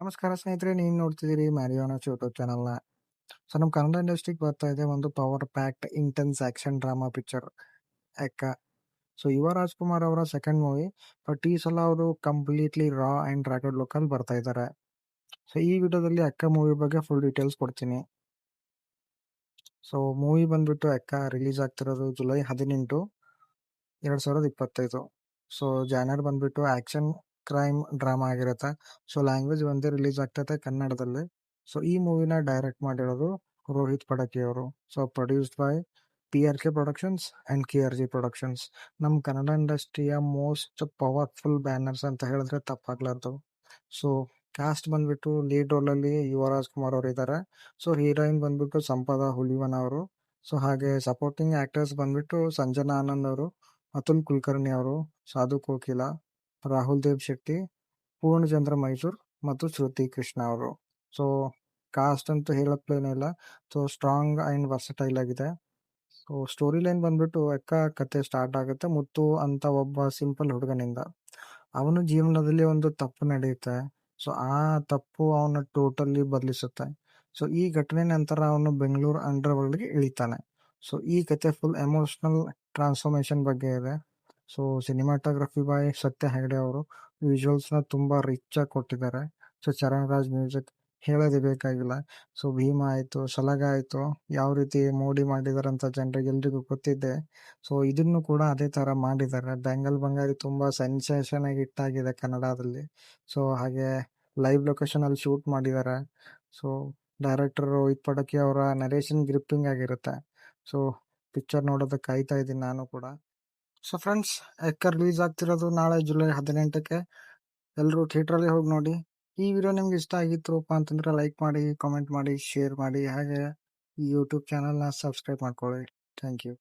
ನಮಸ್ಕಾರ ಸ್ನೇಹಿತರೆ, ನೀವು ನೋಡ್ತಿದ್ದೀರಿ ಮ್ಯಾರಿಯೋನಸ್ ಯೂಟ್ಯೂಬ್ ಚಾನಲ್ನ ಸೊ ನಮ್ಮ ಕನ್ನಡ ಇಂಡಸ್ಟ್ರಿಗೆ ಬರ್ತಾ ಇದೆ ಒಂದು power packed intense action drama picture ಯಾಕ? ಸೊ ಯುವ ರಾಜ್ಕುಮಾರ್ ಅವರ ಸೆಕೆಂಡ್ ಮೂವಿ ಬಟ್ ಈ ಸಲ ಅವರು ಕಂಪ್ಲೀಟ್ಲಿ ರಾ ಆ್ಯಂಡ್ ರ್ಯಾಕೆಡ್ ಲುಕ್ಕಲ್ಲಿ ಬರ್ತಾ ಇದ್ದಾರೆ ಸೊ ಈ ವಿಡಿಯೋದಲ್ಲಿ ಅಕ್ಕ ಮೂವಿ ಬಗ್ಗೆ ಫುಲ್ ಡೀಟೇಲ್ಸ್ ಕೊಡ್ತೀನಿ. ಸೊ ಮೂವಿ ಬಂದ್ಬಿಟ್ಟು ಅಕ್ಕ ರಿಲೀಸ್ ಆಗ್ತಿರೋದು ಜುಲೈ ಹದಿನೆಂಟು, ಎರಡು ಸಾವಿರದ ಇಪ್ಪತ್ತೈದು. ಸೊ ಜಾನರ್ ಬಂದ್ಬಿಟ್ಟು ಆಕ್ಷನ್ ಕ್ರೈಮ್ ಡ್ರಾಮಾ ಆಗಿರುತ್ತೆ. ಸೊ ಲ್ಯಾಂಗ್ವೇಜ್ ಒಂದೇ ರಿಲೀಸ್ ಆಗ್ತೈತೆ ಕನ್ನಡದಲ್ಲಿ. ಸೊ ಈ ಮೂವಿನ ಡೈರೆಕ್ಟ್ ಮಾಡಿರೋದು ರೋಹಿತ್ ಪಡಕಿ ಅವರು. So produced by P R K productions and K R G productions ನಮ್ಮ ಕನ್ನಡ ಇಂಡಸ್ಟ್ರಿಯ ಮೋಸ್ಟ್ ಪವರ್ಫುಲ್ ಬ್ಯಾನರ್ಸ್ ಅಂತ ಹೇಳಿದ್ರೆ ತಪ್ಪಾಗ್ಲಾರ್ದು. ಸೊ ಕಾಸ್ಟ್ ಬಂದ್ಬಿಟ್ಟು ಲೀಡ್ ರೋಲಲ್ಲಿ ಯುವರಾಜ್ ಕುಮಾರ್ ಅವರು ಇದ್ದಾರೆ ಸೊ ಹೀರೋಯಿನ್ ಬಂದ್ಬಿಟ್ಟು ಸಂಪದ ಹುಲಿವನ್ ಅವರು. ಸೊ ಹಾಗೆ ಸಪೋರ್ಟಿಂಗ್ ಆಕ್ಟರ್ಸ್ ಬಂದ್ಬಿಟ್ಟು ಸಂಜನಾ ಆನಂದ್ ಅವರು, ಅತುಲ್ ಕುಲಕರ್ಣಿ ಅವರು, ಸಾಧು ಕೋಕಿಲ. ರಾಹುಲ್ ದೇವ್ ಶೆಟ್ಟಿ, ಪೂರ್ಣಚಂದ್ರ ಮೈಸೂರ್ ಮತ್ತು ಶ್ರುತಿ ಕೃಷ್ಣ ಅವರು. ಸೊ ಕಾಸ್ಟ್ ಅಂತೂ ಹೇಳಕ್ಲೇನೇ ಇಲ್ಲ. ಸೊ ಸ್ಟ್ರಾಂಗ್ ಆ್ಯಂಡ್ ವರ್ಸಟೈಲ್ ಆಗಿದೆ. ಸೊ ಸ್ಟೋರಿ ಲೈನ್ ಬಂದ್ಬಿಟ್ಟು ಅಕ್ಕ ಕತೆ ಸ್ಟಾರ್ಟ್ ಆಗುತ್ತೆ. ಮುತ್ತು ಅಂತ ಒಬ್ಬ ಸಿಂಪಲ್ ಹುಡುಗನಿಂದ. ಅವನು ಜೀವನದಲ್ಲಿ ಒಂದು ತಪ್ಪು ನಡೆಯುತ್ತೆ. ಸೊ ಆ ತಪ್ಪು ಅವನ ಟೋಟಲಿ ಬದಲಿಸುತ್ತೆ. ಸೊ ಈ ಘಟನೆ ನಂತರ ಅವನು ಬೆಂಗಳೂರು ಅಂಡರ್ ವರ್ಲ್ಡ್ಗೆ ಇಳಿತಾನೆ. ಸೊ ಈ ಕತೆ ಫುಲ್ ಎಮೋಷನಲ್ ಟ್ರಾನ್ಸ್ಫಾರ್ಮೇಶನ್ ಬಗ್ಗೆ ಇದೆ. ಸೊ ಸಿನಿಮಾಟೋಗ್ರಫಿ ಬಾಯ್ ಸತ್ಯ ಹೆಗಡೆ ಅವರು ವಿಜುವಲ್ಸ್ನ ತುಂಬ ರಿಚ್ ಆಗಿ ಕೊಟ್ಟಿದ್ದಾರೆ. ಸೊ ಚರಣ್ ರಾಜ್ ಮ್ಯೂಸಿಕ್ ಹೇಳೋದೇ ಬೇಕಾಗಿಲ್ಲ. ಸೊ ಭೀಮ ಆಯಿತು, ಸಲಗ ಆಯಿತು, ಯಾವ ರೀತಿ ಮೋಡಿ ಮಾಡಿದ್ದಾರೆ ಅಂತ ಜನರಿಗೆ ಎಲ್ರಿಗೂ ಗೊತ್ತಿದೆ ಸೊ ಇದನ್ನು ಕೂಡ ಅದೇ ಥರ ಮಾಡಿದ್ದಾರೆ. ಬೆಂಗಲ್ ಬಂಗಾರಿ ತುಂಬ ಸೆನ್ಸೇಷನ್ ಆಗಿ ಇಟ್ಟಾಗಿದೆ ಕನ್ನಡದಲ್ಲಿ. ಸೊ ಹಾಗೆ ಲೈವ್ ಲೊಕೇಶನಲ್ಲಿ ಶೂಟ್ ಮಾಡಿದ್ದಾರೆ. ಸೊ ಡೈರೆಕ್ಟರ್ ರೋಹಿತ್ ಪಡಕಿ ಅವರ ನರೇಷನ್ ಗ್ರಿಪ್ಪಿಂಗ್ ಆಗಿರುತ್ತೆ. ಸೊ ಪಿಕ್ಚರ್ ನೋಡೋದಕ್ಕೆ ಕಾಯ್ತಾ ಇದ್ದೀನಿ ನಾನು ಕೂಡ. ಸೊ ಫ್ರೆಂಡ್ಸ್ ಎಕ್ಕ ರಿಲೀಸ್ ಆಗ್ತಿರೋದು ನಾಳೆ ಜುಲೈ ಹದಿನೆಂಟಕ್ಕೆ. ಎಲ್ಲರೂ ಥಿಯೇಟ್ರಲ್ಲಿ ಹೋಗಿ ನೋಡಿ. ಈ ವಿಡಿಯೋ ನಿಮ್ಗೆ ಇಷ್ಟ ಆಗಿತ್ತುಪ್ಪ ಅಂತಂದ್ರೆ ಲೈಕ್ ಮಾಡಿ ಕಾಮೆಂಟ್ ಮಾಡಿ ಶೇರ್ ಮಾಡಿ, ಹಾಗೆ ಈ ಯೂಟ್ಯೂಬ್ ಚಾನಲ್ನ ಸಬ್ಸ್ಕ್ರೈಬ್ ಮಾಡ್ಕೊಳ್ಳಿ. Thank you